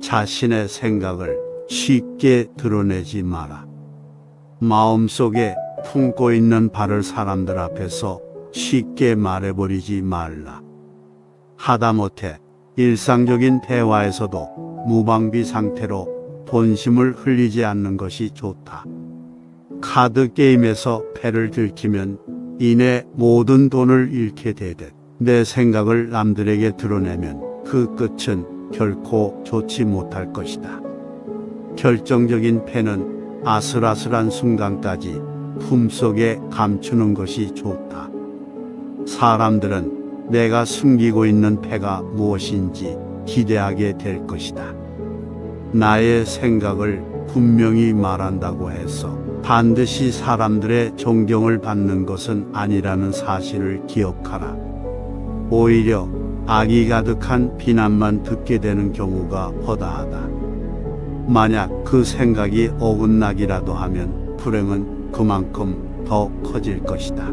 자신의 생각을 쉽게 드러내지 마라. 마음속에 품고 있는 바를 사람들 앞에서 쉽게 말해버리지 말라. 하다못해 일상적인 대화에서도 무방비 상태로 본심을 흘리지 않는 것이 좋다. 카드 게임에서 패를 들키면 이내 모든 돈을 잃게 되듯 내 생각을 남들에게 드러내면 그 끝은 결코 좋지 못할 것이다. 결정적인 패는 아슬아슬한 순간까지 품속에 감추는 것이 좋다. 사람들은 내가 숨기고 있는 패가 무엇인지 기대하게 될 것이다. 나의 생각을 분명히 말한다고 해서 반드시 사람들의 존경을 받는 것은 아니라는 사실을 기억하라. 오히려 악이 가득한 비난만 듣게 되는 경우가 허다하다. 만약 그 생각이 어긋나기라도 하면 불행은 그만큼 더 커질 것이다.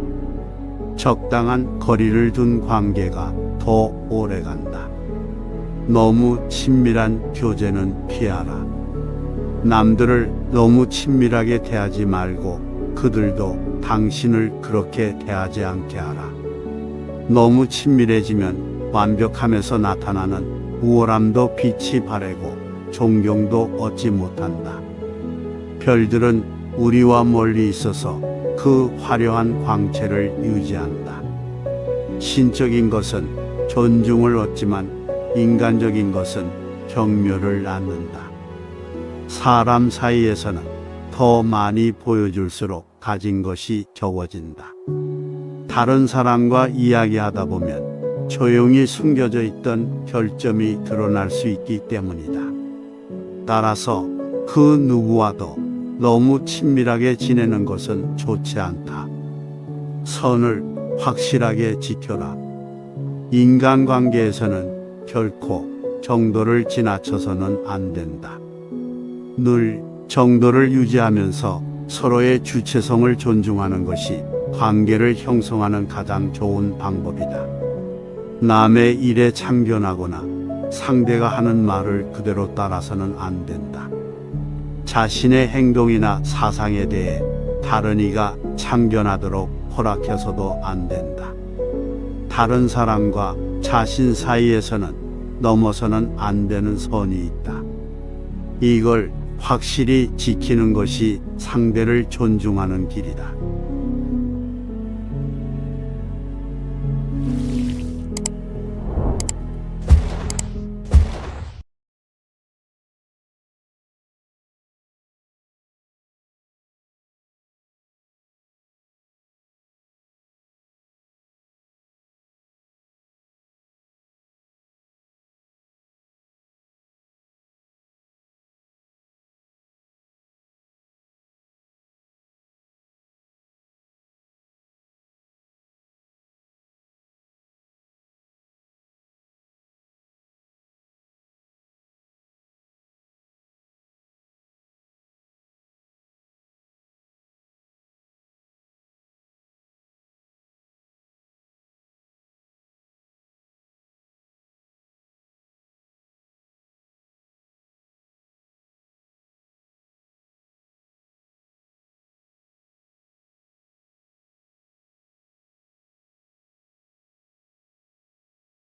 적당한 거리를 둔 관계가 더 오래 간다. 너무 친밀한 교제는 피하라. 남들을 너무 친밀하게 대하지 말고 그들도 당신을 그렇게 대하지 않게 하라. 너무 친밀해지면 완벽함에서 나타나는 우월함도 빛이 바래고 존경도 얻지 못한다. 별들은 우리와 멀리 있어서 그 화려한 광채를 유지한다. 신적인 것은 존중을 얻지만 인간적인 것은 경멸을 낳는다. 사람 사이에서는 더 많이 보여줄수록 가진 것이 적어진다. 다른 사람과 이야기하다 보면 조용히 숨겨져 있던 결점이 드러날 수 있기 때문이다. 따라서 그 누구와도 너무 친밀하게 지내는 것은 좋지 않다. 선을 확실하게 지켜라. 인간관계에서는 결코 정도를 지나쳐서는 안 된다. 늘 정도를 유지하면서 서로의 주체성을 존중하는 것이 관계를 형성하는 가장 좋은 방법이다. 남의 일에 참견하거나 상대가 하는 말을 그대로 따라서는 안 된다. 자신의 행동이나 사상에 대해 다른 이가 참견하도록 허락해서도 안 된다. 다른 사람과 자신 사이에서는 넘어서는 안 되는 선이 있다. 이걸 확실히 지키는 것이 상대를 존중하는 길이다.